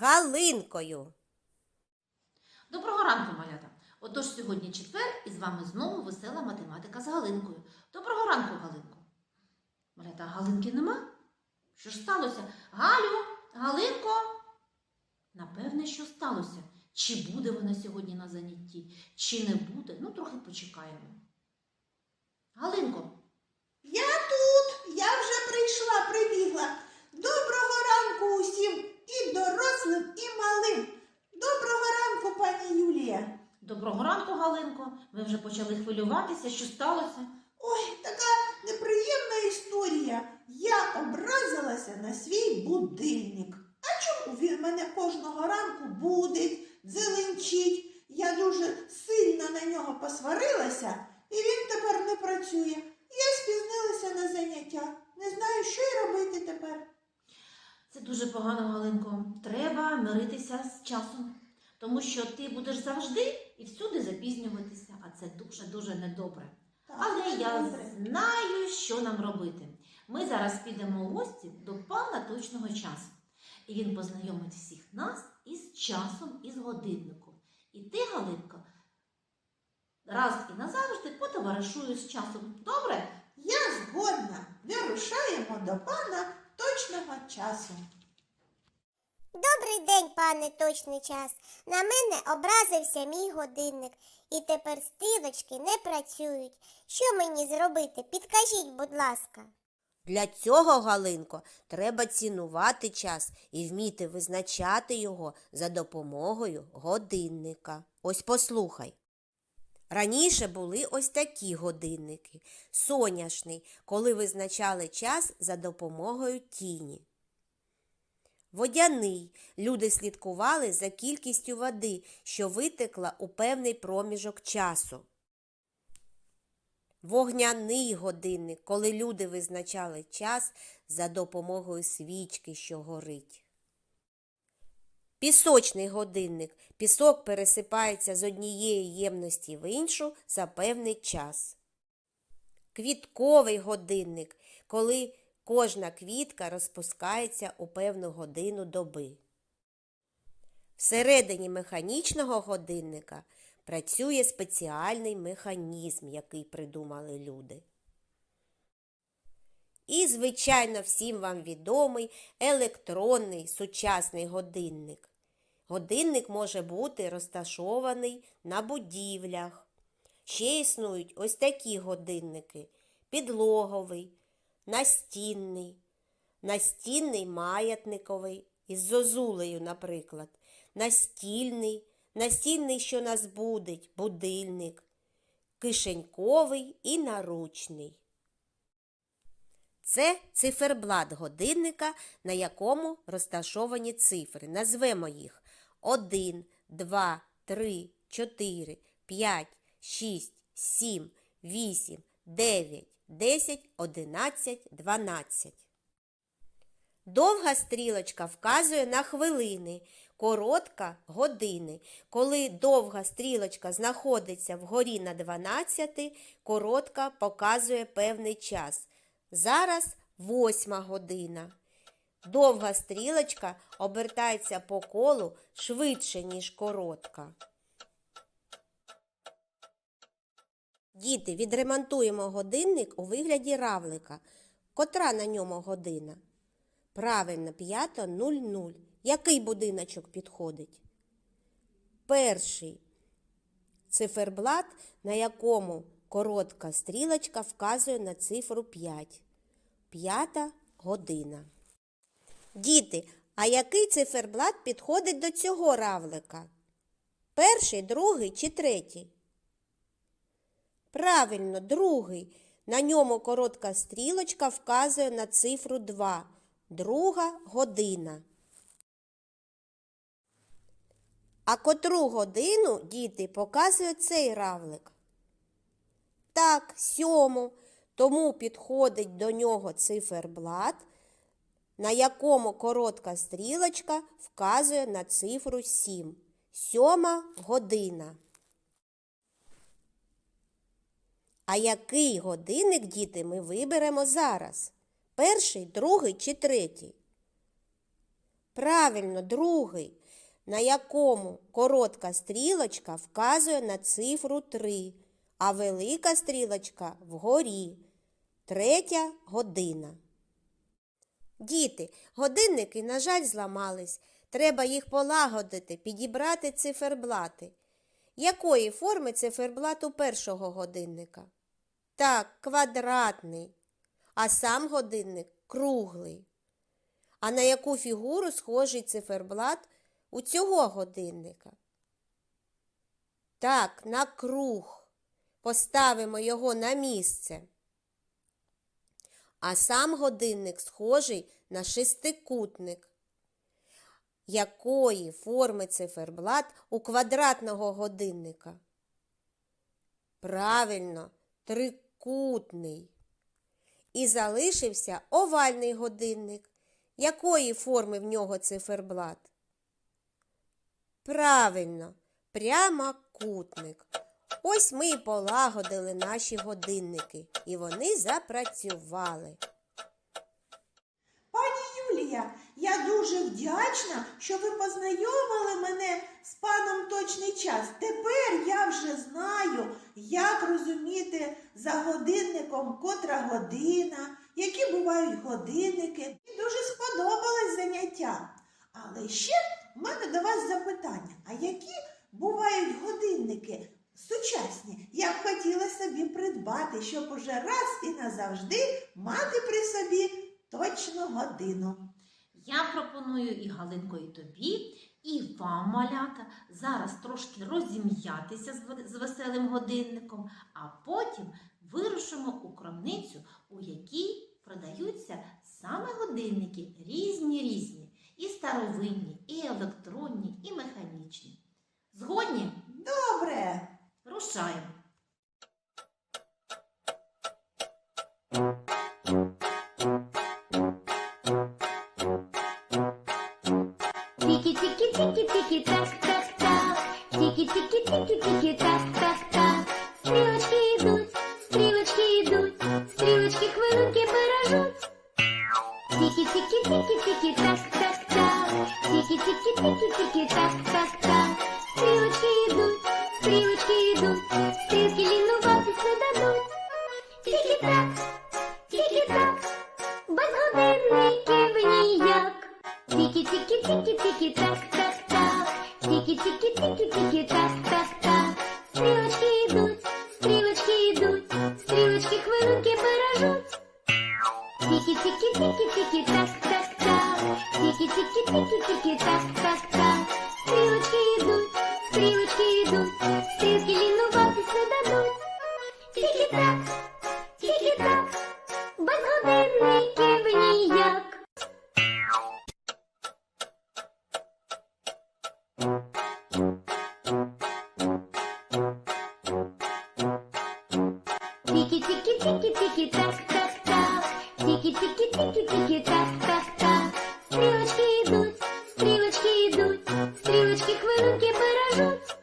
Галинкою. Доброго ранку, малята! Отож сьогодні четвер і з вами знову весела математика з Галинкою. Доброго ранку, Галинко. Малята, Галинки нема? Що ж сталося? Галю, Галинко? Напевне, що сталося. Чи буде вона сьогодні на занятті, чи не буде, ну трохи почекаємо. Галинко, Я тут, я вже прийшла, прибігла. Доброго ранку усім і дорослим, і малим. Доброго ранку, пані Юлія. доброго ранку, Галинко. Ви вже почали хвилюватися, що сталося? Ой, така неприємна історія. Я образилася на свій будильник. А чому він мене кожного ранку будить, дзеленчить? Я дуже сильно на нього посварилася, і він тепер не працює. Я спізнилася на заняття. Не знаю, що й робити тепер. Це дуже погано, Галинко. Треба миритися з часом, тому що ти будеш завжди і всюди запізнюватися, а це дуже-дуже недобре. Але я знаю, що нам робити. Ми зараз підемо у гості до пана точного часу. І він познайомить всіх нас із часом, із годинником. І ти, Галинко, раз і назавжди потоваришуєш з часом. Добре? Я згодна. Вирушаємо до пана точного часу. Добрий день, пане точний час. На мене образився мій годинник, і тепер стрілочки не працюють. Що мені зробити? Підкажіть, будь ласка. Для цього, Галинко, треба цінувати час і вміти визначати його за допомогою годинника. Ось послухай. Раніше були ось такі годинники. Соняшний, коли визначали час за допомогою тіні. Водяний. Люди слідкували за кількістю води, що витекла у певний проміжок часу. Вогняний годинник, коли люди визначали час за допомогою свічки, що горить. Пісочний годинник. Пісок пересипається з однієї ємності в іншу за певний час. Квітковий годинник, коли кожна квітка розпускається у певну годину доби. Всередині механічного годинника працює спеціальний механізм, який придумали люди. І, звичайно, всім вам відомий електронний сучасний годинник. Годинник може бути розташований на будівлях. Ще існують ось такі годинники: підлоговий, настінний, настінний маятниковий із зозулею, наприклад, настільний, настільний, що нас будить, будильник, кишеньковий і наручний. Це циферблат годинника, на якому розташовані цифри. Назвемо їх. 1, 2, 3, 4, 5, 6, 7, 8, 9, 10, 11, 12. Довга стрілочка вказує на хвилини, коротка години. Коли довга стрілочка знаходиться вгорі на 12, коротка показує певний час. Зараз восьма година. Довга стрілочка обертається по колу швидше, ніж коротка. Діти, відремонтуємо годинник у вигляді равлика. Котра на ньому година? Правильно, 5.00. Який будиночок підходить? Перший циферблат, на якому коротка стрілочка вказує на цифру 5. П'ята година. Діти, а який циферблат підходить до цього равлика? Перший, другий чи третій? Правильно, другий. На ньому коротка стрілочка вказує на цифру 2. Друга година. А котру годину діти показує цей равлик? Так, сьому. Тому підходить до нього циферблат, на якому коротка стрілочка вказує на цифру 7. Сьома година. А який годинник, діти, ми виберемо зараз? Перший, другий чи третій? Правильно, другий. на якому коротка стрілочка вказує на цифру 3, а велика стрілочка вгорі. Третя година. Діти, годинники, на жаль, зламались. Треба їх полагодити, підібрати циферблати. Якої форми циферблат у першого годинника? Так, квадратний, а сам годинник круглий. А на яку фігуру схожий циферблат у цього годинника? Так, на круг. Поставимо його на місце. А сам годинник схожий на шестикутник. Якої форми циферблат у квадратного годинника? Правильно, трикутний. І залишився овальний годинник. Якої форми в нього циферблат? Правильно, прямокутник. Ось ми і полагодили наші годинники, і вони запрацювали. Пані Юлія, я дуже вдячна, що ви познайомили мене з паном точний час. Тепер я вже знаю, як розуміти за годинником котра година, які бувають годинники. Мені дуже сподобалось заняття. Але ще в мене до вас запитання: а які бувають годинники сучасні? Я б хотіла собі придбати, щоб уже раз і назавжди мати при собі точну годину. Я пропоную і Галинко, і тобі, і вам, малята, зараз трошки розім'ятися з веселим годинником, а потім вирушимо у крамницю, у якій продаються саме годинники різні різні, і старовинні, і електронні, і механічні. Згодні? Добре. Рушаємо. Тики-тики-тики-тики, так-так-так. Тики-тики-тики-тики, так-так-так. Стрілочки йдуть, стрілочки йдуть, стрілки лінуватись не дадуть. Тики-так, тики-так, без годинників ніяк. Тики-тики-тики-тики, так-так-так. Тики-тики-тики-тики, так-так-так. Стрілочки йдуть, стрілочки йдуть, стрілочки хвилинки бережуть.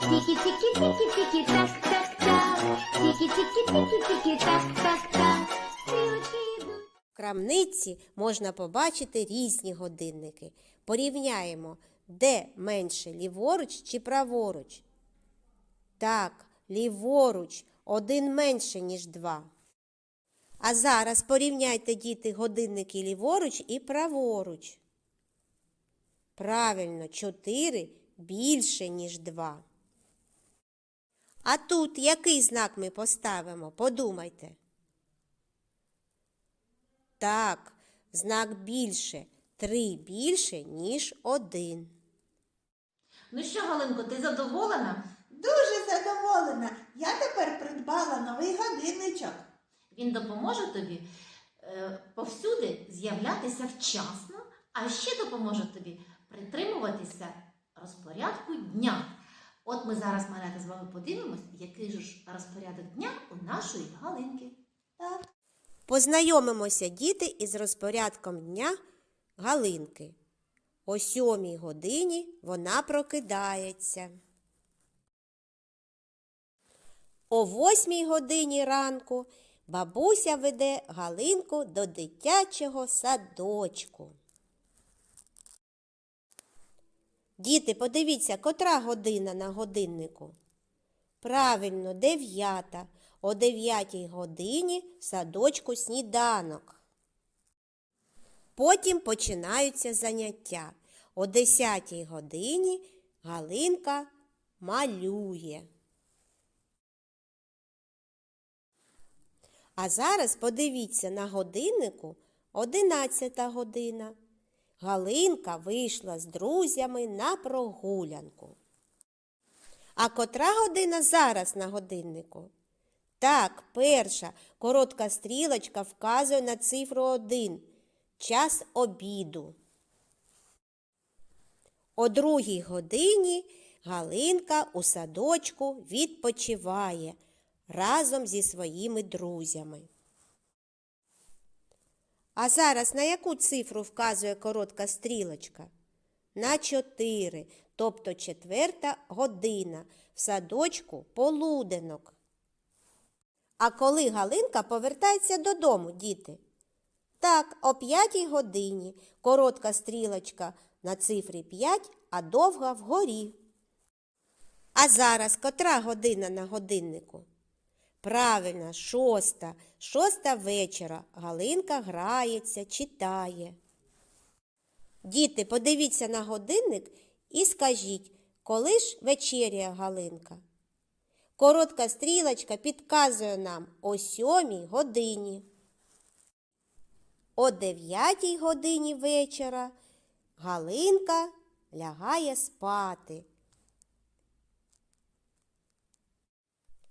Тики-тики-тики-тики, так-так-так. Тики-тики-тики-тики, так-так-так. Стрілочки йдуть. В крамниці можна побачити різні годинники. Порівняємо, де менше ліворуч чи праворуч. Так, ліворуч один менше, ніж два. А зараз порівняйте, діти, годинники ліворуч і праворуч. Правильно, чотири більше, ніж два. А тут який знак ми поставимо? Подумайте. Так, знак більше. Три більше, ніж один. Ну що, Галинко, ти задоволена? Дуже задоволена. Я тепер придбала новий годинничок. Він допоможе тобі е, повсюди з'являтися вчасно, а ще допоможе тобі притримуватися розпорядку дня. От ми зараз, малята, з вами подивимось, який ж розпорядок дня у нашої Галинки. Так. Познайомимося, діти, із розпорядком дня Галинки. О сьомій годині вона прокидається. О восьмій годині ранку бабуся веде Галинку до дитячого садочку. Діти, подивіться, котра година на годиннику? Правильно, дев'ята. О дев'ятій годині в садочку сніданок. Потім починаються заняття. О десятій годині Галинка малює. А зараз подивіться на годиннику одинадцята година. Галинка вийшла з друзями на прогулянку. А котра година зараз на годиннику? Так, перша коротка стрілочка вказує на цифру 1. Час обіду. О другій годині Галинка у садочку відпочиває разом зі своїми друзями. А зараз на яку цифру вказує коротка стрілочка? На 4, тобто четверта година. В садочку полуденок. А коли Галинка повертається додому, діти? Так, о п'ятій годині. Коротка стрілочка на цифрі 5, а довга вгорі. А зараз котра година на годиннику? Правильно, шоста. Шоста вечора. Галинка грається, читає. Діти, подивіться на годинник і скажіть, коли ж вечеряє Галинка? Коротка стрілочка підказує нам о сьомій годині. О дев'ятій годині вечора Галинка лягає спати.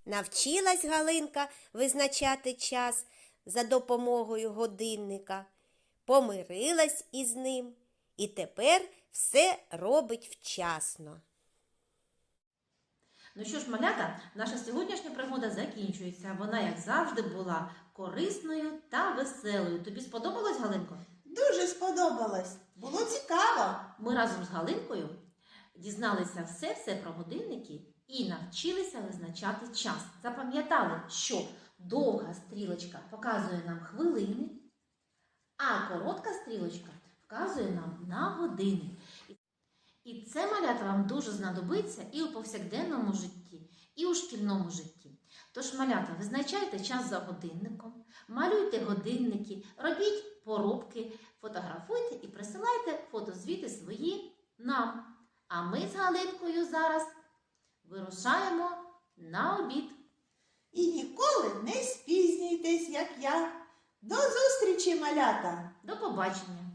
Навчилась Галинка визначати час за допомогою годинника, помирилась із ним і тепер все робить вчасно. Ну що ж, малята, наша сьогоднішня пригода закінчується. Вона, як завжди, була корисною та веселою. Тобі сподобалось, Галинко? Дуже сподобалось. Було цікаво. Ми разом з Галинкою дізналися все-все про годинники і навчилися визначати час. Запам'ятали, що довга стрілочка показує нам хвилини, а коротка стрілочка вказує нам на години. І це малята вам дуже знадобиться і у повсякденному житті, і у шкільному житті. Тож, малята, визначайте час за годинником, малюйте годинники, робіть поробки, фотографуйте і присилайте фотозвіти свої нам. А ми з Галинкою зараз вирушаємо на обід. І ніколи не спізнюйтесь, як я. До зустрічі, малята! До побачення!